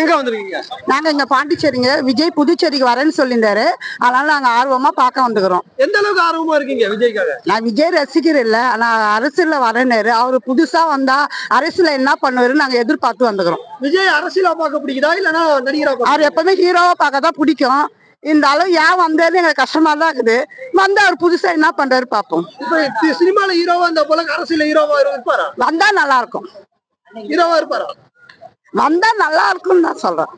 எங்க வந்திருக்கீங்க? நாங்க இங்க பாண்டிச்சேரிங்க. விஜய் புதுச்சேரிக்கு வரேன்னு சொல்லியிருந்தாரு. அதனால நாங்க ஆர்வமா பார்க்க வந்துக்கிறோம். எந்த அளவுக்கு ஆர்வமா இருக்கீங்க விஜய்க்காக? நான் விஜய் ரசிகர் இல்ல. ஆனா அரசியல்ல வரேன்னாரு. அவரு புதுசா வந்தா அரசியல என்ன பண்ணுவாரு நாங்க எதிர்பார்த்து வந்துக்கிறோம். விஜய் அரசியலா பார்க்க பிடிக்குதா? இல்லனா நடிகரா அவர் எப்பவுமே ஹீரோவா பார்க்க தான் பிடிக்கும் அளவு ஏன் வந்தாரு எங்களுக்கு கஷ்டமா தான் இருக்குது. வந்து அவர் புதுசா என்ன பண்றாரு பார்ப்போம். இப்ப சினிமால ஹீரோவா இந்த போல அரசியல ஹீரோவா இருப்பாரா? வந்தா நல்லா இருக்கும். ஹீரோவா இருப்பாரா? வந்தா நல்லா இருக்கும்னு நான் சொல்றேன்.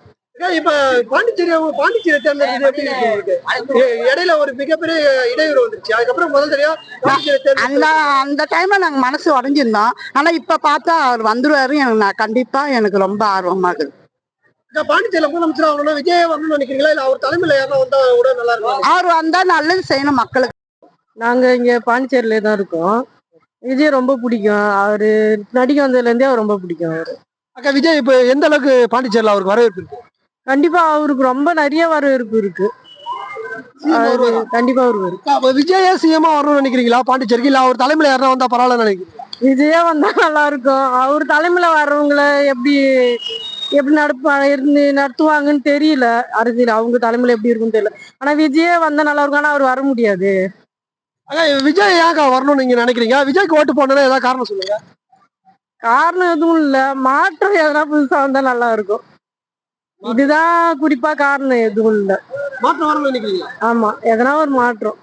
இப்ப பாண்டிச்சேரி பாண்டிச்சேரி தேர்ந்தெடுத்து இடையில ஒரு மிகப்பெரிய இடையூறு வந்துருச்சு. அதுக்கப்புறம் முதல் தடவையா பாண்டிச்சேரி அந்த அந்த டைம்ல நாங்க மனசு உடஞ்சிருந்தோம். ஆனா இப்ப பார்த்தா அவர் வந்துருவாரு. எனக்கு நான் கண்டிப்பா எனக்கு ரொம்ப ஆர்வமா இருக்குது பாண்டிச்சேரியில முதலமைச்சர் ஆகணும்னா விஜய் வரணும்னு நினைக்கிறீங்களா? இல்ல அவர் தலைமையில யாரா வந்தா கூட நல்லா இருக்கும்? அவர் வந்தா நல்லது செய்யணும் மக்களுக்கு. நாங்க இங்க பாண்டிச்சேரியில தான் இருக்கோம். விஜய் ரொம்ப பிடிக்கும். அவரு நடிக்க வந்ததுல இருந்தே அவர் ரொம்ப பிடிக்கும் அவரு. அக்கா விஜய் இப்ப எந்த அளவுக்கு பாண்டிச்சேரியில அவருக்கு வரவேற்பு இருக்கு? கண்டிப்பா அவருக்கு ரொம்ப நிறைய வரவேற்பு இருக்கு. அவரு கண்டிப்பா அக்கா, அப்ப விஜயே சிஎம்மா வரணும்னு நினைக்கிறீங்களா பாண்டிச்சேரிக்கு? இல்ல அவர் தலைமையில யாரா வந்தா பரவாயில்ல நினைக்கிறீங்க விஜயே வந்தா நல்லா இருக்கும் அவர் தலைமையில வர்றவங்கள எப்படி எப்படி நடப்பா இருந்து நடத்துவாங்கன்னு தெரியல. அரசியல் அவங்க தலைமையில எப்படி இருக்குன்னு தெரியல. ஆனா விஜயே வந்தா நல்லா இருக்கும் ஆனா அவர் வர முடியாது. அக்கா விஜய் ஏன்க்கா வரணும்னு நீங்க நினைக்கிறீங்க? விஜய்க்கு ஓட்டு போடணும்னா ஏதாவது காரணம் சொல்லுங்க. காரணம் எதுவும் இல்ல. மாற்றம் எதனா புதுசா வந்தா நல்லா இருக்கும் இதுதான் குறிப்பா காரணம் எதுவும் இல்ல. மாற்றம் நினைக்கிறீங்களா ஆமா. எதனா ஒரு மாற்றம்.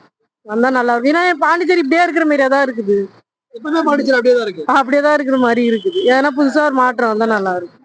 வந்தா நல்லா இருக்கும் ஏன்னா பாண்டிச்சேரி இப்படியே இருக்கிற மாதிரியே தான் இருக்குது. எப்பவுமே பாண்டிச்சேரி அப்படியே தான் இருக்கு. அப்படியே தான் இருக்கிற மாதிரி இருக்குது. ஏன்னா புதுசா ஒரு மாற்றம் வந்தா நல்லா இருக்கும்